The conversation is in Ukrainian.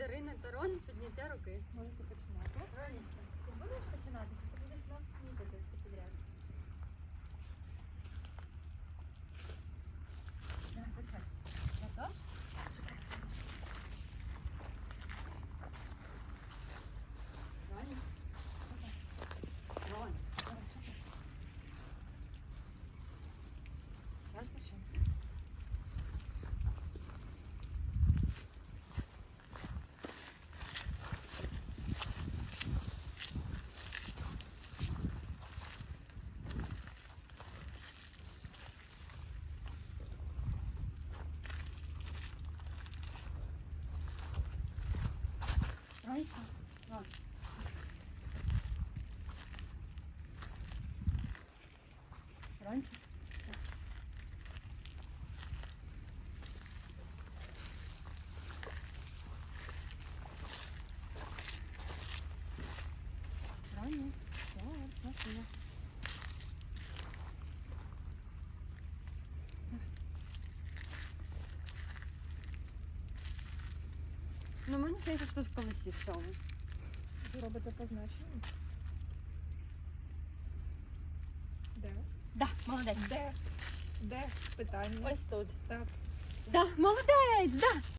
Дарина Тарон, підняття руки. Можете починати. Будеш починати, Ронька. Ну, мені здається, що тут колесі в цьому. Ви робите позначення? Де? Да, молодець. Де? Де? Питання. Ось тут. Так. Да, молодець, да.